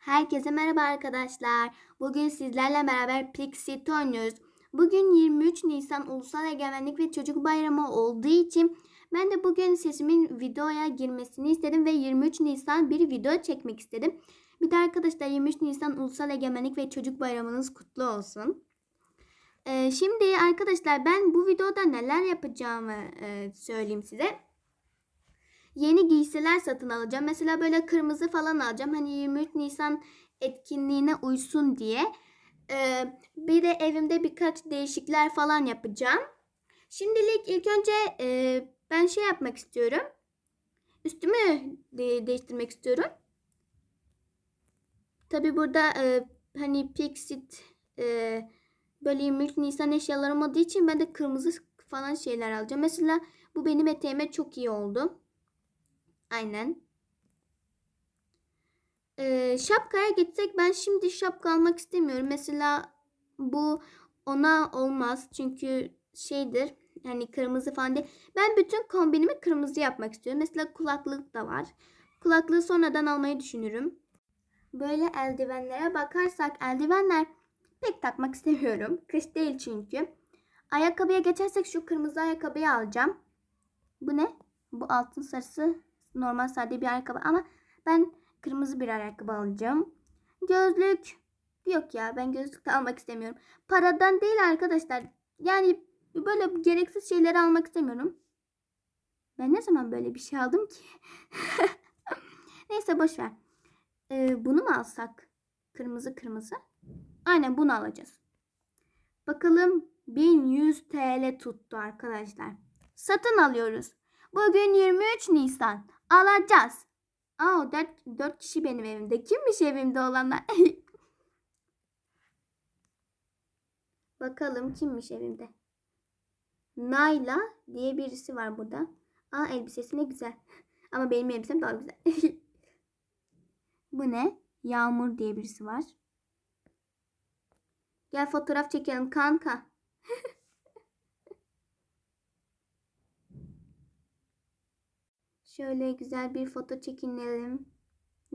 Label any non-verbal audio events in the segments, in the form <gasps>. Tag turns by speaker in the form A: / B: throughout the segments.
A: Herkese merhaba arkadaşlar. Bugün sizlerle beraber Pixit oynuyoruz. Bugün 23 Nisan Ulusal Egemenlik ve Çocuk Bayramı olduğu için ben de bugün sesimin videoya girmesini istedim ve 23 Nisan bir video çekmek istedim. Bir de arkadaşlar 23 Nisan Ulusal Egemenlik ve Çocuk Bayramınız kutlu olsun. Ee, şimdi arkadaşlar ben bu videoda neler yapacağımı e, söyleyeyim size yeni giysiler satın alacağım. Mesela böyle kırmızı falan alacağım. Hani 23 Nisan etkinliğine uysun diye. Ee, bir de evimde birkaç değişiklikler falan yapacağım. Şimdilik ilk önce e, ben şey yapmak istiyorum. Üstümü de- değiştirmek istiyorum. Tabi burada e, hani Pixit e, böyle 23 Nisan eşyalarım olmadığı için ben de kırmızı falan şeyler alacağım. Mesela bu benim eteğime çok iyi oldu. Aynen. Ee, şapkaya gitsek ben şimdi şapka almak istemiyorum. Mesela bu ona olmaz. Çünkü şeydir. Yani kırmızı falan değil. Ben bütün kombinimi kırmızı yapmak istiyorum. Mesela kulaklık da var. Kulaklığı sonradan almayı düşünürüm. Böyle eldivenlere bakarsak eldivenler pek takmak istemiyorum. Kış değil çünkü. Ayakkabıya geçersek şu kırmızı ayakkabıyı alacağım. Bu ne? Bu altın sarısı normal sade bir ayakkabı ama ben kırmızı bir ayakkabı alacağım. Gözlük yok ya ben gözlük de almak istemiyorum. Paradan değil arkadaşlar. Yani böyle gereksiz şeyleri almak istemiyorum. Ben ne zaman böyle bir şey aldım ki? <laughs> Neyse boş ver. Ee, bunu mu alsak? Kırmızı kırmızı. Aynen bunu alacağız. Bakalım 1100 TL tuttu arkadaşlar. Satın alıyoruz. Bugün 23 Nisan. Alacağız. Aa 4, 4 kişi benim evimde. Kimmiş evimde olanlar? <laughs> Bakalım kimmiş evimde. Nayla diye birisi var burada. Aa elbisesi ne güzel. Ama benim elbisem daha güzel. <laughs> Bu ne? Yağmur diye birisi var. Gel fotoğraf çekelim kanka. <laughs> Şöyle güzel bir foto çekinelim.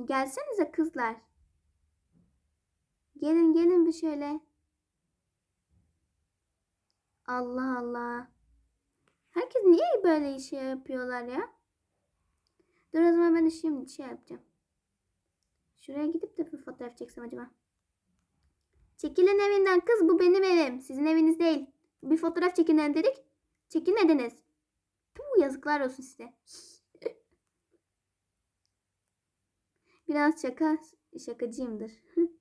A: Gelsenize kızlar. Gelin gelin bir şöyle. Allah Allah. Herkes niye böyle şey yapıyorlar ya? Dur o zaman ben de şimdi şey yapacağım. Şuraya gidip de bir fotoğraf çeksem acaba. Çekilin evinden kız bu benim evim. Sizin eviniz değil. Bir fotoğraf çekinin dedik. Çekinmediniz. Puh, yazıklar olsun size. Biraz şaka şakacıyımdır. <laughs>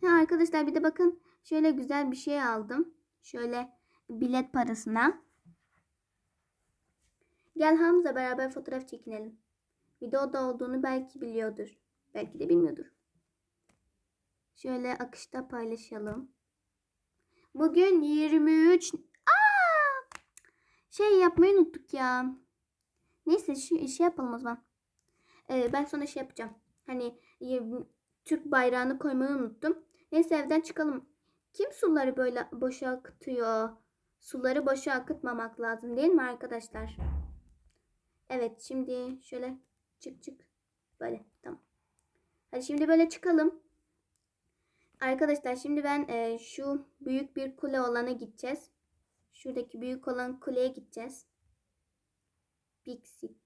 A: Ha, arkadaşlar bir de bakın şöyle güzel bir şey aldım. Şöyle bilet parasına. Gel Hamza beraber fotoğraf çekinelim. Videoda olduğunu belki biliyordur. Belki de bilmiyordur. Şöyle akışta paylaşalım. Bugün 23 Aa! Şey yapmayı unuttuk ya. Neyse şu işi yapalım o zaman. Ee, ben sonra şey yapacağım. Hani e, Türk bayrağını koymayı unuttum. Neyse evden çıkalım. Kim suları böyle boşa akıtıyor? Suları boşa akıtmamak lazım değil mi arkadaşlar? Evet şimdi şöyle çık çık. Böyle tamam. Hadi şimdi böyle çıkalım. Arkadaşlar şimdi ben e, şu büyük bir kule olana gideceğiz. Şuradaki büyük olan kuleye gideceğiz. Pixit.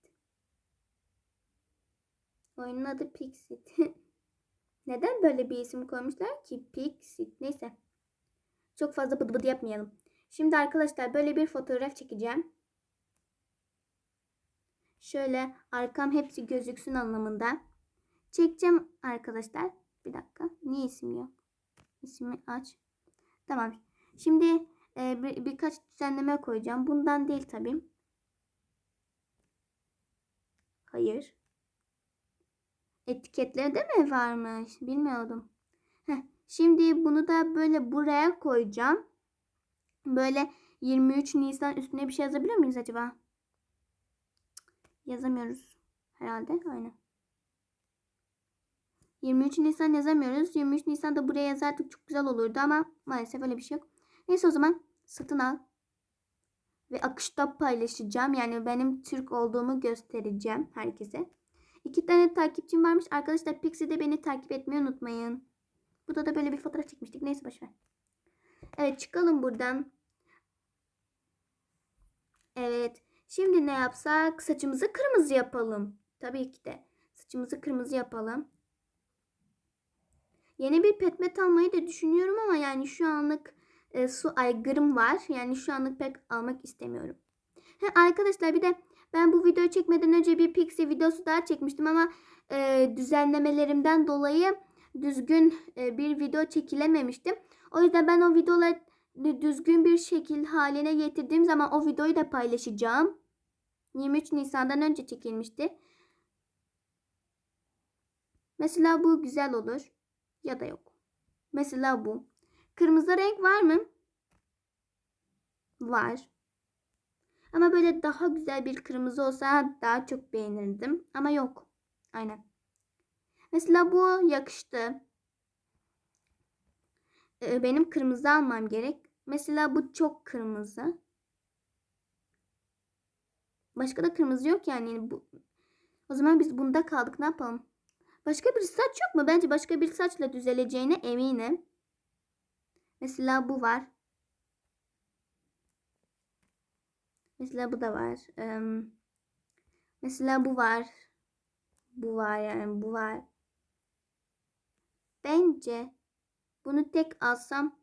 A: Oyunun adı Pixit. <laughs> Neden böyle bir isim koymuşlar ki? Pixit. Neyse. Çok fazla bıdı bıdı yapmayalım. Şimdi arkadaşlar böyle bir fotoğraf çekeceğim. Şöyle arkam hepsi gözüksün anlamında. Çekeceğim arkadaşlar. Bir dakika. Niye isim yok? İsmi aç. Tamam. Şimdi e, bir, birkaç düzenleme koyacağım. Bundan değil tabii. Hayır. Etiketleri de mi varmış? Bilmiyordum. Heh, şimdi bunu da böyle buraya koyacağım. Böyle 23 Nisan üstüne bir şey yazabiliyor muyuz acaba? Yazamıyoruz. Herhalde. Aynen. 23 Nisan yazamıyoruz. 23 Nisan da buraya yazardık çok güzel olurdu ama maalesef öyle bir şey yok. Neyse o zaman satın al. Ve akışta paylaşacağım. Yani benim Türk olduğumu göstereceğim herkese. İki tane takipçim varmış. Arkadaşlar Pixie'de beni takip etmeyi unutmayın. Burada da böyle bir fotoğraf çekmiştik. Neyse boşver. Evet çıkalım buradan. Evet. Şimdi ne yapsak? Saçımızı kırmızı yapalım. Tabii ki de. Saçımızı kırmızı yapalım. Yeni bir petmet almayı da düşünüyorum ama yani şu anlık e, su aygırım var. Yani şu anlık pek almak istemiyorum. He, arkadaşlar bir de ben bu videoyu çekmeden önce bir Pixie videosu daha çekmiştim ama e, düzenlemelerimden dolayı düzgün e, bir video çekilememiştim. O yüzden ben o videoları düzgün bir şekil haline getirdiğim zaman o videoyu da paylaşacağım. 23 Nisan'dan önce çekilmişti. Mesela bu güzel olur ya da yok. Mesela bu. Kırmızı renk var mı? Var. Ama böyle daha güzel bir kırmızı olsa daha çok beğenirdim. Ama yok. Aynen. Mesela bu yakıştı. Ee, benim kırmızı almam gerek. Mesela bu çok kırmızı. Başka da kırmızı yok yani. Bu... O zaman biz bunda kaldık. Ne yapalım? Başka bir saç yok mu? Bence başka bir saçla düzeleceğine eminim. Mesela bu var. Mesela bu da var. Ee, mesela bu var. Bu var yani bu var. Bence bunu tek alsam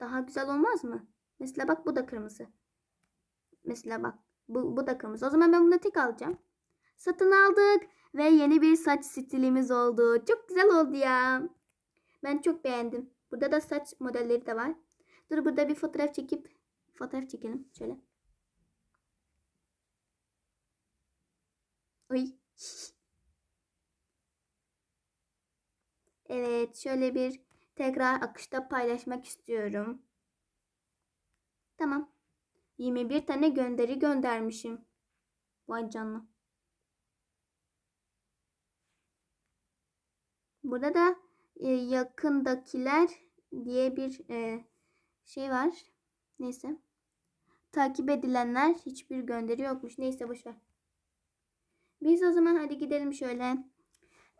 A: daha güzel olmaz mı? Mesela bak bu da kırmızı. Mesela bak bu, bu da kırmızı. O zaman ben bunu tek alacağım. Satın aldık ve yeni bir saç stilimiz oldu. Çok güzel oldu ya. Ben çok beğendim. Burada da saç modelleri de var. Dur burada bir fotoğraf çekip fotoğraf çekelim. Şöyle. Oy. <laughs> Evet şöyle bir tekrar akışta paylaşmak istiyorum. Tamam. 21 tane gönderi göndermişim. Vay canına. Burada da yakındakiler diye bir e, şey var. Neyse. Takip edilenler hiçbir gönderi yokmuş. Neyse boşver. Biz o zaman hadi gidelim şöyle.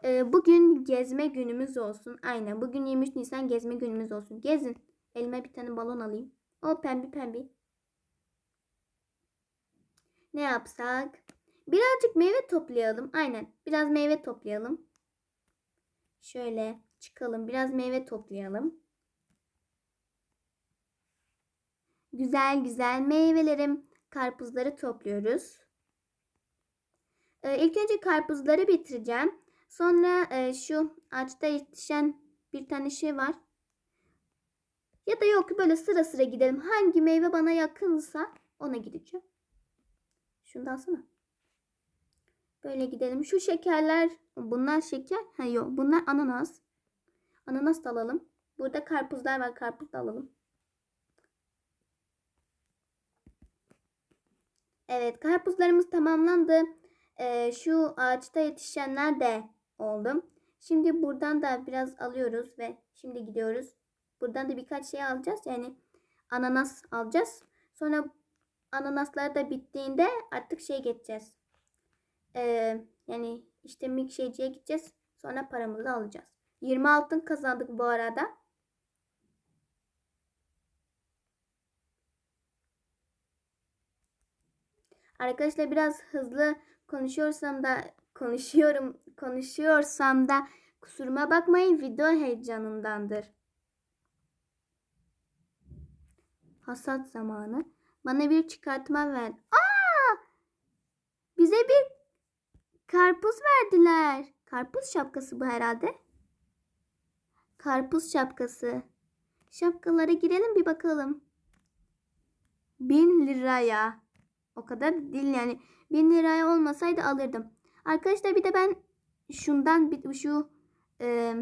A: Ee, bugün gezme günümüz olsun. Aynen bugün 23 Nisan gezme günümüz olsun. Gezin. Elime bir tane balon alayım. O pembe pembe. Ne yapsak? Birazcık meyve toplayalım. Aynen. Biraz meyve toplayalım. Şöyle çıkalım. Biraz meyve toplayalım. Güzel güzel meyvelerim. Karpuzları topluyoruz. Ee, ilk önce karpuzları bitireceğim. Sonra e, şu ağaçta yetişen bir tane şey var. Ya da yok böyle sıra sıra gidelim. Hangi meyve bana yakınsa ona gideceğim. Şunu da alsana. Böyle gidelim. Şu şekerler bunlar şeker. Ha yok bunlar ananas. Ananas da alalım. Burada karpuzlar var. Karpuz da alalım. Evet karpuzlarımız tamamlandı. Ee, şu ağaçta yetişenler de oldum. Şimdi buradan da biraz alıyoruz ve şimdi gidiyoruz. Buradan da birkaç şey alacağız. Yani ananas alacağız. Sonra ananaslar da bittiğinde artık şey geçeceğiz. Ee, yani işte milkshake'ciye gideceğiz. Sonra paramızı alacağız. 20 altın kazandık bu arada. Arkadaşlar biraz hızlı konuşuyorsam da konuşuyorum konuşuyorsam da kusuruma bakmayın video heyecanındandır. Hasat zamanı. Bana bir çıkartma ver. Aa! Bize bir karpuz verdiler. Karpuz şapkası bu herhalde. Karpuz şapkası. Şapkalara girelim bir bakalım. Bin liraya. O kadar değil yani. Bin liraya olmasaydı alırdım. Arkadaşlar bir de ben şundan bir şu e,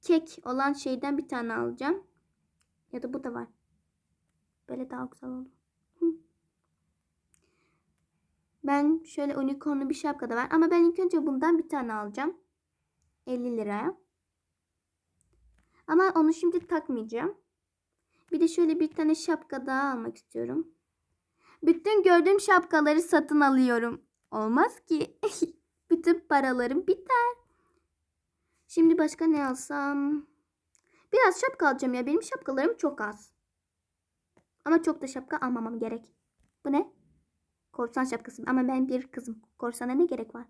A: kek olan şeyden bir tane alacağım. Ya da bu da var. Böyle daha güzel oldu. Ben şöyle unicornlu bir şapka da var. Ama ben ilk önce bundan bir tane alacağım. 50 liraya. Ama onu şimdi takmayacağım. Bir de şöyle bir tane şapka daha almak istiyorum. Bütün gördüğüm şapkaları satın alıyorum. Olmaz ki. <laughs> Bütün paralarım biter. Şimdi başka ne alsam? Biraz şapka alacağım ya. Benim şapkalarım çok az. Ama çok da şapka almamam gerek. Bu ne? Korsan şapkası. Ama ben bir kızım. Korsana ne gerek var?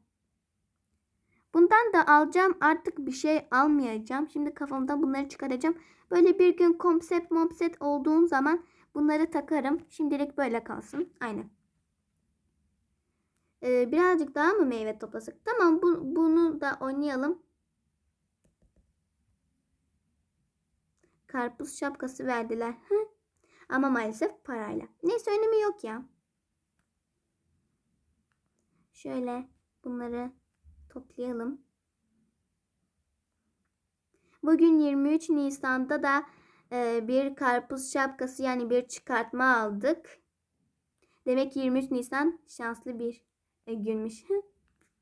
A: Bundan da alacağım. Artık bir şey almayacağım. Şimdi kafamdan bunları çıkaracağım. Böyle bir gün konsept momset olduğum zaman bunları takarım. Şimdilik böyle kalsın. Aynen. Ee, birazcık daha mı meyve toplasak? Tamam bu, bunu da oynayalım. Karpuz şapkası verdiler. Ama maalesef parayla. Neyse önemi yok ya. Şöyle bunları toplayalım. Bugün 23 Nisan'da da e, bir karpuz şapkası yani bir çıkartma aldık. Demek ki 23 Nisan şanslı bir e, günmüş.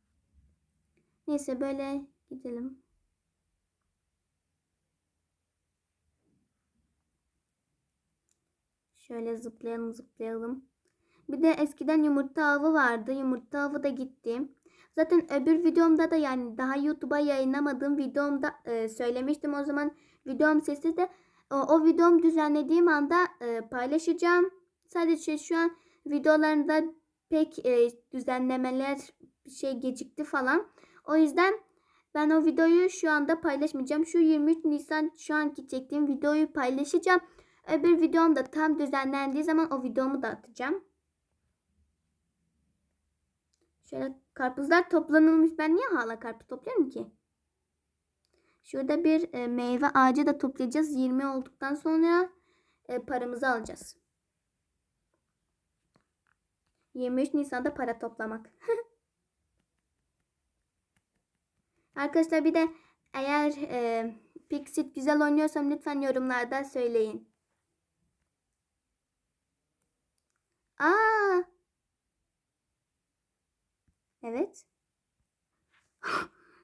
A: <laughs> Neyse böyle gidelim. Şöyle zıplayalım zıplayalım. Bir de eskiden yumurta avı vardı. Yumurta avı da gitti. Zaten öbür videomda da yani daha YouTube'a yayınlamadığım videomda e, söylemiştim. O zaman videom sesi de o, o videom düzenlediğim anda e, paylaşacağım. Sadece şu an videolarında pek e, düzenlemeler bir şey gecikti falan. O yüzden ben o videoyu şu anda paylaşmayacağım. Şu 23 Nisan şu anki çektiğim videoyu paylaşacağım. Öbür videom da tam düzenlendiği zaman o videomu da atacağım. Şöyle karpuzlar toplanılmış. Ben niye hala karpuz topluyorum ki? Şurada bir e, meyve ağacı da toplayacağız. 20 olduktan sonra e, paramızı alacağız. 23 Nisan'da para toplamak. <laughs> Arkadaşlar bir de eğer e, Pixit güzel oynuyorsam lütfen yorumlarda söyleyin. Aa! Evet. <gasps>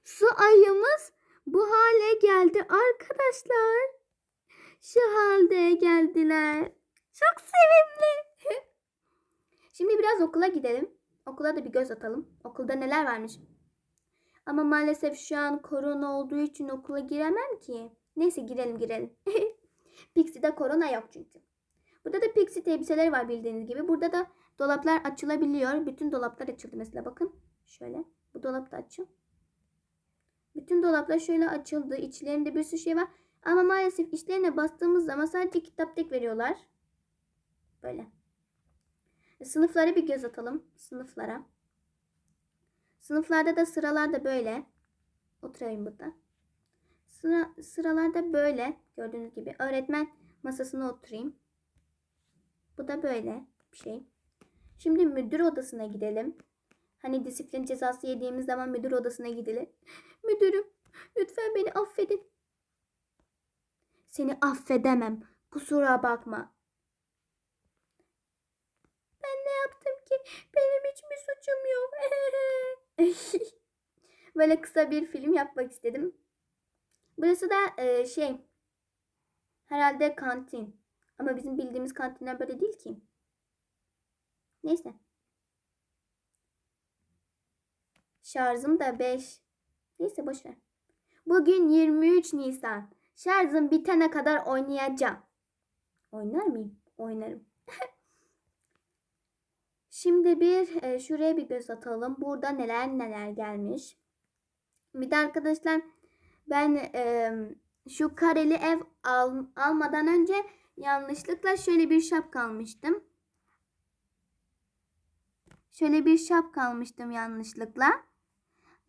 A: Su ayımız bu hale geldi arkadaşlar. Şu halde geldiler. Çok sevimli. <laughs> Şimdi biraz okula gidelim. Okula da bir göz atalım. Okulda neler varmış. Ama maalesef şu an korona olduğu için okula giremem ki. Neyse girelim girelim. <laughs> Pixie'de korona yok çünkü. Burada da Pixie elbiseleri var bildiğiniz gibi. Burada da dolaplar açılabiliyor. Bütün dolaplar açıldı mesela bakın. Şöyle. Bu dolap da açıl. Bütün dolaplar şöyle açıldı. İçlerinde bir sürü şey var. Ama maalesef içlerine bastığımız zaman sadece kitap tek veriyorlar. Böyle. Sınıflara bir göz atalım. Sınıflara. Sınıflarda da sıralar da böyle. Oturayım burada. Sıra, sıralarda böyle. Gördüğünüz gibi. Öğretmen masasına oturayım. Bu da böyle bir şey. Şimdi müdür odasına gidelim. Hani disiplin cezası yediğimiz zaman müdür odasına gidilir. Müdürüm lütfen beni affedin. Seni affedemem. Kusura bakma. Ben ne yaptım ki? Benim hiçbir suçum yok. <laughs> Böyle kısa bir film yapmak istedim. Burası da e, şey herhalde kantin. Ama bizim bildiğimiz kantinler böyle değil ki. Neyse. Şarjım da 5. Neyse boş ver. Bugün 23 Nisan. Şarjım bitene kadar oynayacağım. Oynar mıyım? Oynarım. <laughs> Şimdi bir e, şuraya bir göz atalım. Burada neler neler gelmiş. Bir de arkadaşlar ben e, şu kareli ev al, almadan önce yanlışlıkla şöyle bir şapka almıştım. Şöyle bir şapka almıştım yanlışlıkla.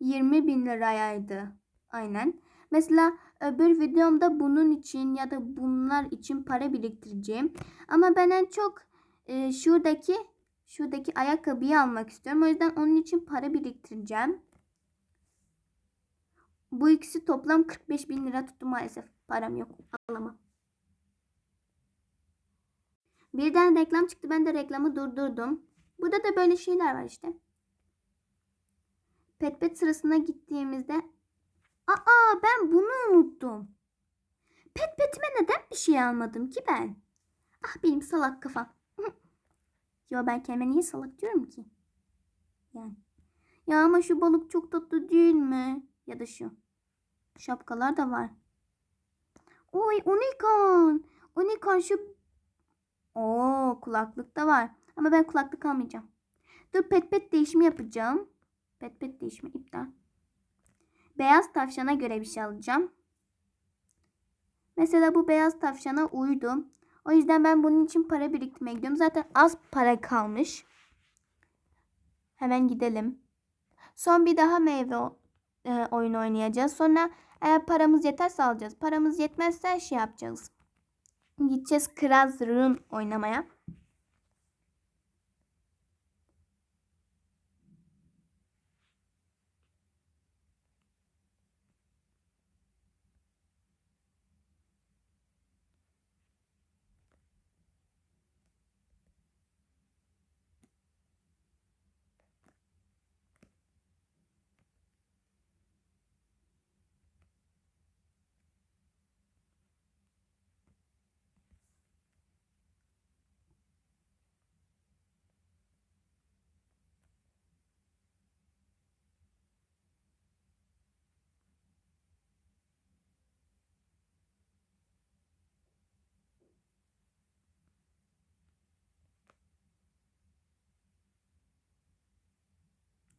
A: 20 bin lirayaydı. Aynen. Mesela öbür videomda bunun için ya da bunlar için para biriktireceğim. Ama ben en çok e, şuradaki şuradaki ayakkabıyı almak istiyorum. O yüzden onun için para biriktireceğim. Bu ikisi toplam 45 bin lira tuttu maalesef. Param yok. Alamam. Birden reklam çıktı. Ben de reklamı durdurdum. Burada da böyle şeyler var işte. Pet pet sırasına gittiğimizde Aa ben bunu unuttum. Pet petime neden bir şey almadım ki ben? Ah benim salak kafam. <laughs> Yo ben kendime niye salak diyorum ki? Yani. Ya ama şu balık çok tatlı değil mi? Ya da şu. Şapkalar da var. Oy unicorn. Unicorn şu. Oo kulaklık da var. Ama ben kulaklık almayacağım. Dur pet pet değişimi yapacağım. Pet pet değişimi iptal. Beyaz tavşana göre bir şey alacağım. Mesela bu beyaz tavşana uydum. O yüzden ben bunun için para biriktirmeye gidiyorum. Zaten az para kalmış. Hemen gidelim. Son bir daha meyve e, oyunu oynayacağız. Sonra eğer paramız yeterse alacağız. Paramız yetmezse şey yapacağız. Gideceğiz Kraz Rune oynamaya.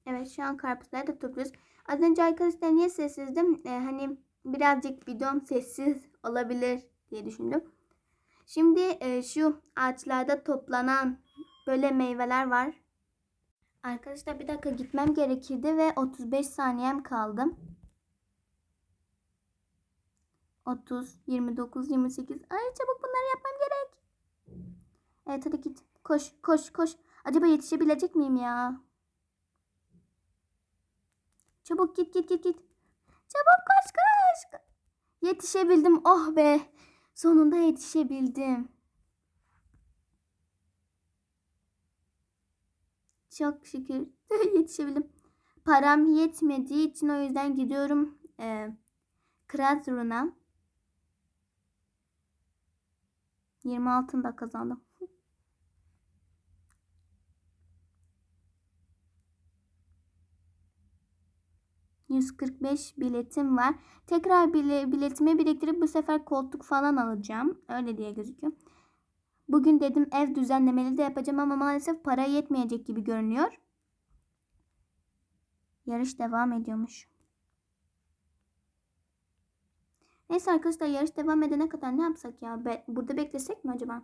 A: Evet şu an karpuzları da topluyoruz. Az önce arkadaşlar niye sessizdim? Ee, hani birazcık videom sessiz olabilir diye düşündüm. Şimdi e, şu ağaçlarda toplanan böyle meyveler var. Arkadaşlar bir dakika gitmem gerekirdi ve 35 saniyem kaldı. 30, 29, 28. Ay çabuk bunları yapmam gerek. Evet hadi git. Koş, koş, koş. Acaba yetişebilecek miyim ya? Çabuk git git git git. Çabuk koş koş. Yetişebildim. Oh be. Sonunda yetişebildim. Çok şükür <laughs> yetişebildim. Param yetmediği için o yüzden gidiyorum e, Krazrun'a. 20 altın da kazandım. ...145 biletim var. Tekrar bile, biletimi biriktirip bu sefer koltuk falan alacağım. Öyle diye gözüküyor. Bugün dedim ev düzenlemeli de yapacağım ama maalesef para yetmeyecek gibi görünüyor. Yarış devam ediyormuş. Neyse arkadaşlar yarış devam edene kadar ne yapsak ya? Be- burada beklesek mi acaba?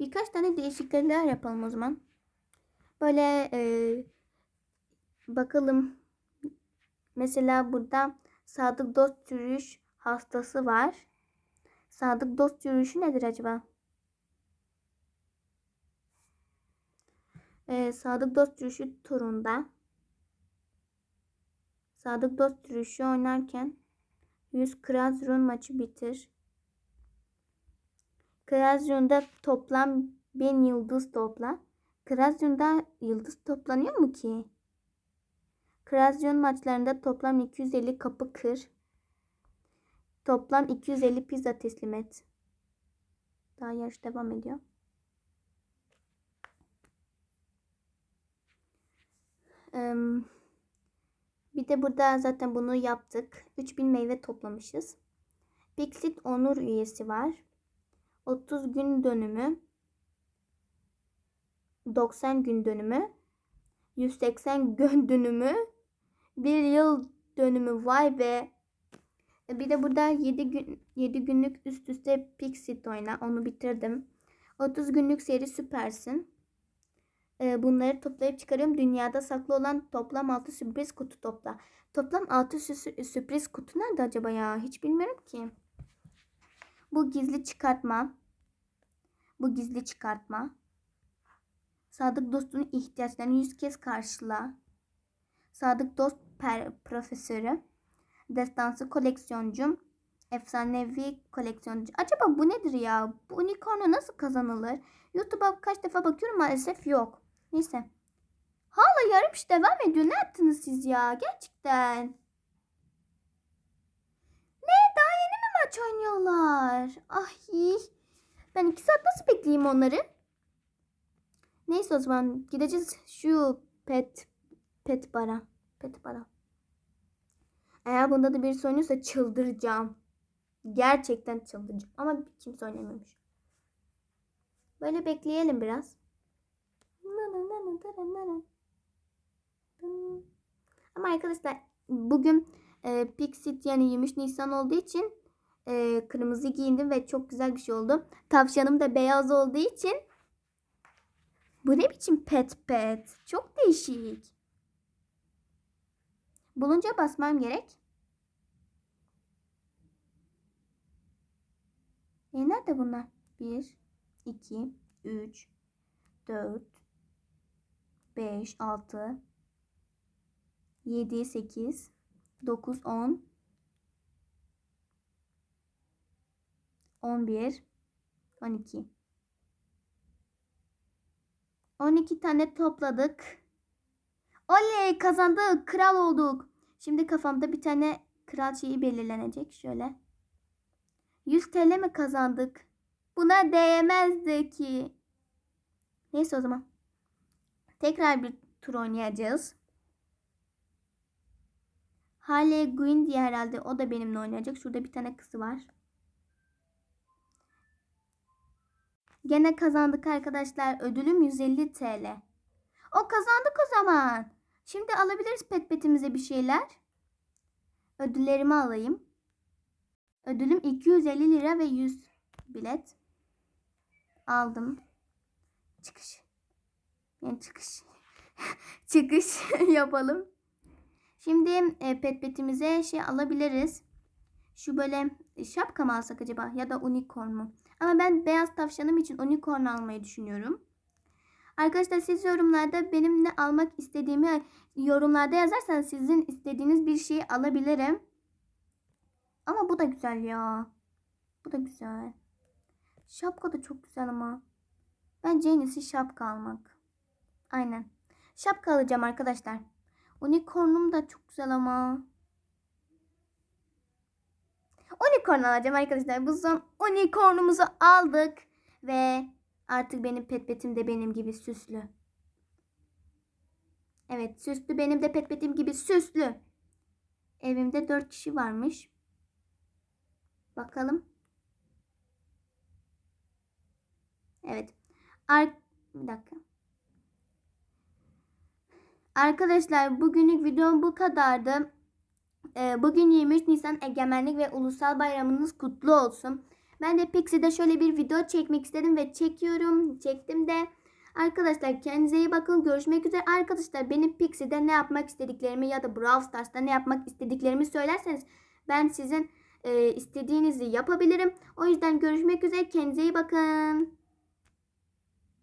A: Birkaç tane değişiklikler yapalım o zaman. Böyle e, bakalım. Mesela burada Sadık Dost Yürüyüş hastası var. Sadık Dost Yürüyüşü nedir acaba? Ee, Sadık Dost Yürüyüşü turunda Sadık Dost Yürüyüşü oynarken 100 Krazrun maçı bitir. Krazrun'da toplam 1000 yıldız topla. Krazrun'da yıldız toplanıyor mu ki? Krazrun maçlarında toplam 250 kapı kır. Toplam 250 pizza teslim et. Daha yarış devam ediyor. Bir de burada zaten bunu yaptık. 3000 meyve toplamışız. Pixit Onur üyesi var. 30 gün dönümü. 90 gün dönümü. 180 gün dönümü. 1 yıl dönümü vay be. Bir de burada 7 gün 7 günlük üst üste Pixit oyna. Onu bitirdim. 30 günlük seri süpersin. Ee, bunları toplayıp çıkarıyorum. Dünyada saklı olan toplam 6 sürpriz kutu topla. Toplam 6 sü- sürpriz kutu nerede acaba ya? Hiç bilmiyorum ki. Bu gizli çıkartma. Bu gizli çıkartma. Sadık dostunun ihtiyaçlarını 100 kez karşıla. Sadık dost per- profesörü. Destansı koleksiyoncum. Efsanevi koleksiyoncu. Acaba bu nedir ya? Bu unicornu nasıl kazanılır? YouTube'a kaç defa bakıyorum maalesef yok. Neyse. Hala yarış devam ediyor. Ne yaptınız siz ya? Gerçekten. Ne? Daha yeni mi maç oynuyorlar? Ay. Ben iki saat nasıl bekleyeyim onları? Neyse o zaman gideceğiz şu pet pet bara. Pet bara. Eğer bunda da birisi oynuyorsa çıldıracağım. Gerçekten çıldıracağım. Ama kimse oynamıyormuş. Böyle bekleyelim biraz. Ama arkadaşlar bugün e, Pixit yani 23 Nisan olduğu için e, kırmızı giyindim ve çok güzel bir şey oldu. Tavşanım da beyaz olduğu için bu ne biçim pet pet? Çok değişik. Bulunca basmam gerek. E nerede bunlar? 1, 2, 3, 4, 5, 6, 7, 8, 9, 10, 11, 12. 12 tane topladık. Oley kazandık. Kral olduk. Şimdi kafamda bir tane kral şeyi belirlenecek. Şöyle. 100 TL mi kazandık? Buna değmezdi ki. Neyse o zaman. Tekrar bir tur oynayacağız. Harley Quinn diye herhalde o da benimle oynayacak. Şurada bir tane kızı var. Gene kazandık arkadaşlar. Ödülüm 150 TL. O kazandık o zaman. Şimdi alabiliriz pet petimize bir şeyler. Ödüllerimi alayım. Ödülüm 250 lira ve 100 bilet. Aldım. Çıkış. Yani çıkış. <laughs> çıkış <laughs> yapalım. Şimdi e, pet petimize şey alabiliriz. Şu böyle şapka mı alsak acaba ya da unicorn mu? Ama ben beyaz tavşanım için unicorn almayı düşünüyorum. Arkadaşlar siz yorumlarda benim ne almak istediğimi yorumlarda yazarsanız sizin istediğiniz bir şeyi alabilirim. Ama bu da güzel ya. Bu da güzel. Şapka da çok güzel ama. Bence en iyisi şapka almak. Aynen. Şapka alacağım arkadaşlar. Unicorn'um da çok güzel ama. Unicorn alacağım arkadaşlar. Bu son unicornumuzu aldık. Ve artık benim pet petim de benim gibi süslü. Evet süslü. Benim de pet petim gibi süslü. Evimde dört kişi varmış. Bakalım. Evet. Ar bir dakika. Arkadaşlar bugünlük videom bu kadardı. Ee, bugün 23 Nisan Egemenlik ve Ulusal Bayramınız kutlu olsun. Ben de Pixie'de şöyle bir video çekmek istedim ve çekiyorum. Çektim de. Arkadaşlar kendinize iyi bakın. Görüşmek üzere. Arkadaşlar benim Pixie'de ne yapmak istediklerimi ya da Brawl Stars'ta ne yapmak istediklerimi söylerseniz ben sizin e, istediğinizi yapabilirim. O yüzden görüşmek üzere. Kendinize iyi bakın.